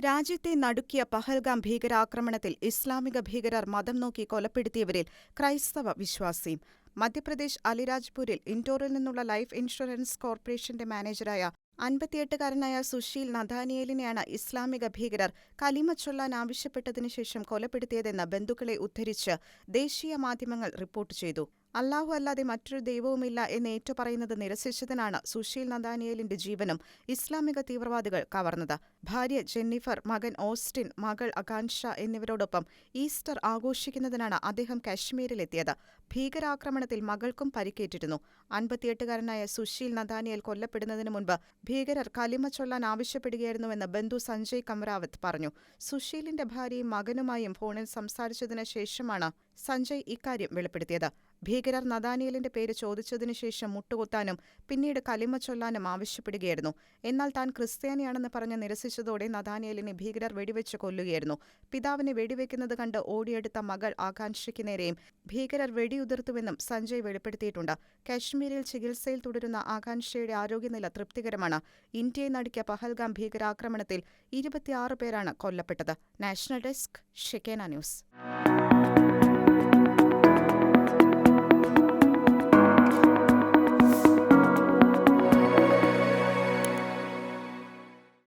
രാജ്യത്തെ നടുക്കിയ പഹൽഗാം ഭീകരാക്രമണത്തിൽ ഇസ്ലാമിക ഭീകരർ മതം നോക്കി കൊലപ്പെടുത്തിയവരിൽ ക്രൈസ്തവ വിശ്വാസിയും മധ്യപ്രദേശ് അലിരാജ്പൂരിൽ ഇൻഡോറിൽ നിന്നുള്ള ലൈഫ് ഇൻഷുറൻസ് കോർപ്പറേഷന്റെ മാനേജരായ അൻപത്തിയെട്ടുകാരനായ സുശീൽ നദാനിയേലിനെയാണ് ഇസ്ലാമിക ഭീകരർ കലിമ ചൊല്ലാൻ ആവശ്യപ്പെട്ടതിനു ശേഷം കൊലപ്പെടുത്തിയതെന്ന് ബന്ധുക്കളെ ഉദ്ധരിച്ച് ദേശീയ മാധ്യമങ്ങൾ റിപ്പോർട്ട് ചെയ്തു. അല്ലാഹു അല്ലാതെ മറ്റൊരു ദൈവവുമില്ല എന്ന് ഏറ്റുപറയുന്നത് നിരസിച്ചതിനാണ് സുശീൽ നദാനിയേലിന്റെ ജീവനും ഇസ്ലാമിക തീവ്രവാദികൾ കവർന്നത്. ഭാര്യ ജെന്നിഫർ മകൻ ഓസ്റ്റിൻ മകൾ അകാൻഷ എന്നിവരോടൊപ്പം ഈസ്റ്റർ ആഘോഷിക്കുന്നതിനാണ് അദ്ദേഹം കശ്മീരിലെത്തിയത്. ഭീകരാക്രമണത്തിൽ മകൾക്കും പരിക്കേറ്റിരുന്നു. അൻപത്തിയെട്ടുകാരനായ സുശീൽ നദാനിയേൽ കൊല്ലപ്പെടുന്നതിന് മുൻപ് ഭീകരർ കലിമ ചൊല്ലാൻ ആവശ്യപ്പെടുകയായിരുന്നുവെന്ന് ബന്ധു സഞ്ജയ് കമറാവത്ത് പറഞ്ഞു. സുശീലിന്റെ ഭാര്യയും മകനുമായും ഫോണിൽ സംസാരിച്ചതിന് ശേഷമാണ് സഞ്ജയ് ഇക്കാര്യം വെളിപ്പെടുത്തിയത്. ഭീകരർ നദാനിയലിന്റെ പേര് ചോദിച്ചതിനു ശേഷം മുട്ടുകുത്താനും പിന്നീട് കലിമ ചൊല്ലാനും ആവശ്യപ്പെടുകയായിരുന്നു. എന്നാൽ താൻ ക്രിസ്ത്യാനിയാണെന്ന് പറഞ്ഞ് നിരസിച്ചതോടെ നദാനിയലിനെ ഭീകരർ വെടിവെച്ച് കൊല്ലുകയായിരുന്നു. പിതാവിനെ വെടിവെക്കുന്നത് കണ്ട് ഓടിയെടുത്ത മകൾ ആകാംക്ഷയ്ക്ക് നേരെയും ഭീകരർ വെടിയുതിർത്തുവെന്നും സഞ്ജയ് വെളിപ്പെടുത്തിയിട്ടുണ്ട്. കശ്മീരിൽ ചികിത്സയിൽ തുടരുന്ന ആകാംക്ഷയുടെ ആരോഗ്യനില തൃപ്തികരമാണ്. ഇന്ത്യയെ നടുക്കിയ പഹൽഗാം ഭീകരാക്രമണത്തിൽ ഇരുപത്തിയാറ് പേരാണ് കൊല്ലപ്പെട്ടത്. National desk Shekena news.